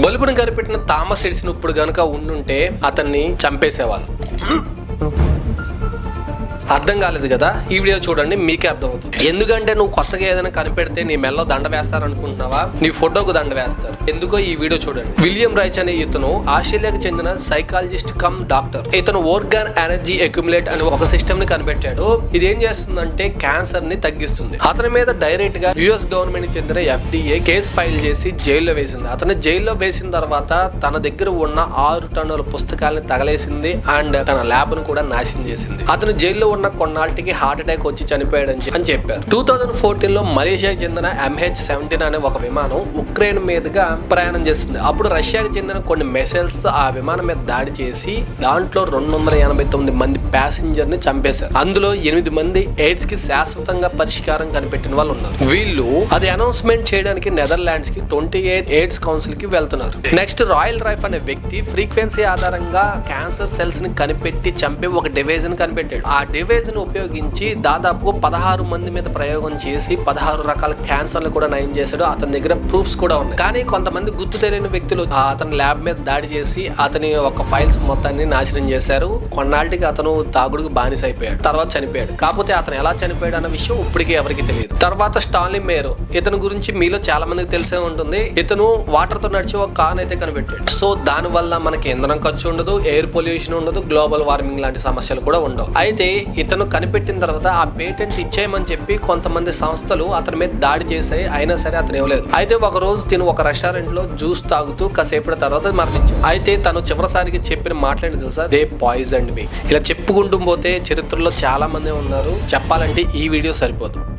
బల్బును కనిపెట్టిన Thomas Edison ఇప్పుడు గనుక ఉండుంటే అతన్ని చంపేసేవాళ్ళు. అర్థం కాలేదు కదా ఈ వీడియో చూడండి మీకే అర్థం అవుతుంది ఎందుకంటే నువ్వు కొత్తగా ఏదైనా కనిపెడితే నీ మెల్లో దండ వేస్తారనుకుంటున్నావా? నీ ఫోటోకు దండ వేస్తారు. ఎందుకో ఈ వీడియో చూడండి. విలియం రైచ్ అనే ఇతను ఆస్ట్రేలియాకు చెందిన సైకాలజిస్ట్ కమ్ డాక్టర్. ఇతను ఓర్గాన్ ఎనర్జీ అక్యుములేట్ అనే ఒక సిస్టమ్ని కనిపెట్టాడు. ఇది ఏం చేస్తుందంటే క్యాన్సర్ని తగ్గిస్తుంది. అతని మీద డైరెక్ట్గా యుఎస్ గవర్నమెంట్కి చెందిన ఎఫ్డిఏ కేసు ఫైల్ చేసి జైల్లో వేసింది. అతను జైల్లో వేసిన తర్వాత తన దగ్గర ఉన్న ఆరు టన్నుల పుస్తకాలను తగలేసింది. అండ్ తన ల్యాబ్ను కూడా నాశనం చేసింది. అతను జైల్లో ఉన్న కొన్నాళ్ళకి హార్ట్ అటాక్ వచ్చి చనిపోయాడని అని చెప్పారు. టూ థౌజండ్ ఫోర్టీన్లో మలేషియాకి చెందిన ఎంహెచ్ సెవెంటీన్ అనే ఒక విమానం ఉక్రెయిన్ మీదుగా ప్రయాణం చేస్తుంది. అప్పుడు రష్యాకి చెందిన కొన్ని మెసైల్స్ ఆ విమానం మీద దాడి చేసి దాంట్లో రెండు వందల ఎనభై తొమ్మిది మంది ప్యాసింజర్ని చంపేశారు. అందులో ఎనిమిది మంది ఎయిడ్స్కి శాశ్వతంగా పరిష్కారం కనిపెట్టిన వాళ్ళు ఉన్నారు. వీళ్ళు అది అనౌన్స్మెంట్ చేయడానికి నెదర్లాండ్స్కి ట్వంటీ ఎయిట్ ఎయిడ్స్ కౌన్సిల్కి వెళ్తున్నారు. నెక్స్ట్ రాయల్ రైఫ్ అనే వ్యక్తి ఫ్రీక్వెన్సీ ఆధారంగా క్యాన్సర్ సెల్స్ని కనిపెట్టి చంపే ఒక డివైజన్ కనిపెట్టాడు. ఆ డివైజ్ ఉపయోగించి దాదాపు పదహారు మంది మీద ప్రయోగం చేసి పదహారు రకాల క్యాన్సర్లు కూడా నయం చేశాడు. అతని దగ్గర ప్రూఫ్స్ కూడా ఉన్నాయి. కానీ కొంతమంది గుర్తు తెలియని వ్యక్తులు అతని ల్యాబ్ మీద దాడి చేసి అతని ఒక ఫైల్స్ మొత్తాన్ని నాశనం చేశారు. కొన్నాళ్ళకి అతను తాగుడుకు బానిస అయిపోయాడు. తర్వాత చనిపోయాడు. కాకపోతే అతను ఎలా చనిపోయాడు అన్న విషయం ఇప్పటికీ ఎవరికి తెలియదు. తర్వాత స్టాన్లీ మేరు ఇతని గురించి మీలో చాలా మందికి తెలిసే ఉంటుంది. ఇతను వాటర్తో నడిచి ఒక కార్ అయితే కనిపెట్టాడు. సో దాని వల్ల మనకి ఇంధనం ఖర్చు ఉండదు ఎయిర్ పొల్యూషన్ ఉండదు గ్లోబల్ వార్మింగ్ లాంటి సమస్యలు కూడా ఉండవు. అయితే ఇతను కనిపెట్టిన తర్వాత ఆ పేటెంట్ ఇచ్చేయమని చెప్పి కొంతమంది సంస్థలు అతని మీద దాడి చేశాయి అయినా సరే అతను ఇవ్వలేదు. అయితే ఒక రోజు తిను ఒక రెస్టారెంట్లో జ్యూస్ తాగుతూ కాసేపటి తర్వాత మరణించాడు. అయితే తను చివరిసారికి చెప్పిన మాట్లాడి తెలుసా? They poison me. ఇలా చెప్పుకుంటూ పోతే చరిత్రలో చాలా మంది ఉన్నారు. చెప్పాలంటే ఈ వీడియో సరిపోతుంది